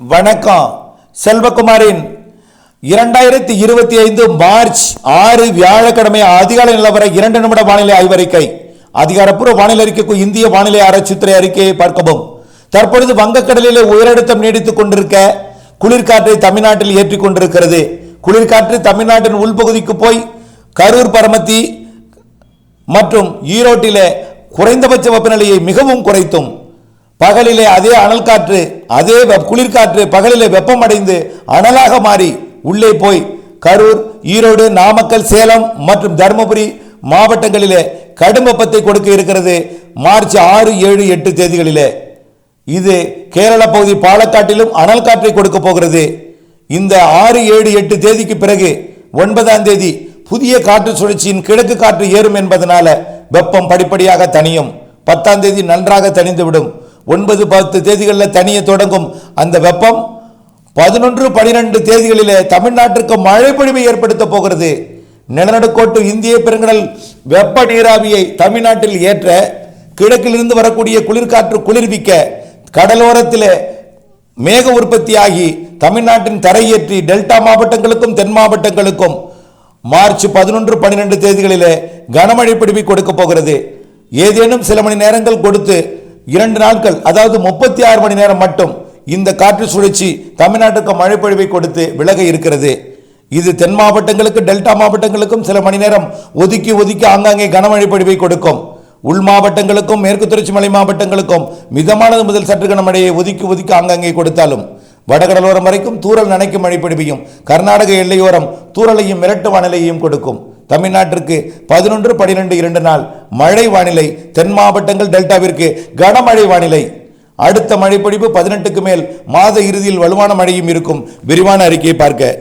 வணக்கம். செல்வகுமாரின் இரண்டாயிரத்தி இருபத்தி ஐந்து மார்ச் ஆறு வியாழக்கிழமை அதிகாலை நிலவர இரண்டு நிமிட வானிலை ஆய்வறிக்கை. அதிகாரப்பூர்வ வானிலை அறிக்கைக்கு இந்திய வானிலை ஆராய்ச்சித்துறை அறிக்கையை பார்க்கவும். தற்பொழுது வங்கக்கடலிலே உயரழுத்தம் நீடித்துக் கொண்டிருக்க குளிர்காற்றை தமிழ்நாட்டில் ஏற்றிக் கொண்டிருக்கிறது. குளிர்காற்று தமிழ்நாட்டின் உள்பகுதிக்கு போய் கரூர் பரமத்தி மற்றும் ஈரோட்டிலே குறைந்தபட்ச வெப்பநிலையை மிகவும் குறைத்தும். பகலிலே அதே அனல் காற்று அதே குளிர்காற்று பகலிலே வெப்பமடைந்து அனலாக மாறி உள்ளே போய் கரூர் ஈரோடு நாமக்கல் சேலம் மற்றும் தருமபுரி மாவட்டங்களிலே கடும் வெப்பத்தை கொடுக்க இருக்கிறது. மார்ச் ஆறு ஏழு எட்டு தேதிகளிலே. இது கேரள பகுதி பாலக்காட்டிலும் அனல் காற்றை கொடுக்க போகிறது. இந்த ஆறு ஏழு எட்டு தேதிக்கு பிறகு ஒன்பதாம் தேதி புதிய காற்று சுழற்சியின் கிழக்கு காற்று ஏறும் என்பதனால வெப்பம் படிப்படியாக தணியும். பத்தாம் தேதி நன்றாக தனிந்துவிடும் ஒன்பது பத்து தேதிகளில் தனிய தொடங்கும் அந்த வெப்பம் பதினொன்று பனிரெண்டு தேதிகளிலே தமிழ்நாட்டிற்கு மழை பொழிவை ஏற்படுத்த போகிறது. நிலநடுக்கோட்டு இந்திய பெருங்கடல் வெப்ப நீராவியை தமிழ்நாட்டில் ஏற்ற கிழக்கிலிருந்து வரக்கூடிய குளிர்காற்று குளிர்விக்க கடலோரத்திலே மேக உற்பத்தியாகி தமிழ்நாட்டின் தரையேற்றி டெல்டா மாவட்டங்களுக்கும் தென் மாவட்டங்களுக்கும் மார்ச் பதினொன்று பன்னிரெண்டு தேதிகளிலே கனமழை பிடிப்பை கொடுக்க போகிறது. ஏதேனும் சில மணி நேரங்கள் கொடுத்து இரண்டு நாட்கள் அதாவது முப்பத்தி ஆறு மணி நேரம் மட்டும் இந்த காற்று சுழற்சி தமிழ்நாட்டுக்கு மழைப்பொழிவை கொடுத்து விலக இருக்கிறது. இது தென் மாவட்டங்களுக்கு டெல்டா மாவட்டங்களுக்கும் சில மணி நேரம் ஒதுக்கி ஒதுக்கி ஆங்காங்கே கனமழை பொழிவை கொடுக்கும். உள் மாவட்டங்களுக்கும் மேற்கு தொடர்ச்சி மலை மாவட்டங்களுக்கும் மிதமானது முதல் சற்று கனமழையை ஒதுக்கி ஒதுக்கி ஆங்காங்கே கொடுத்தாலும் வடகடலோரம் வரைக்கும் தூரல் நனைக்கும் மழை பொழிவையும் கர்நாடக எல்லையோரம் தூறலையும் மிரட்டு வானிலையையும் கொடுக்கும். தமிழ்நாட்டிற்கு பதினொன்று பனிரெண்டு இரண்டு நாள் மழை வானிலை. தென் மாவட்டங்கள் டெல்டாவிற்கு கனமழை வானிலை. அடுத்த மழைப்பொழிவு பதினெட்டுக்கு மேல். மாத இறுதியில் வலுவான மழையும் இருக்கும். விரிவான அறிக்கையை பார்க்க.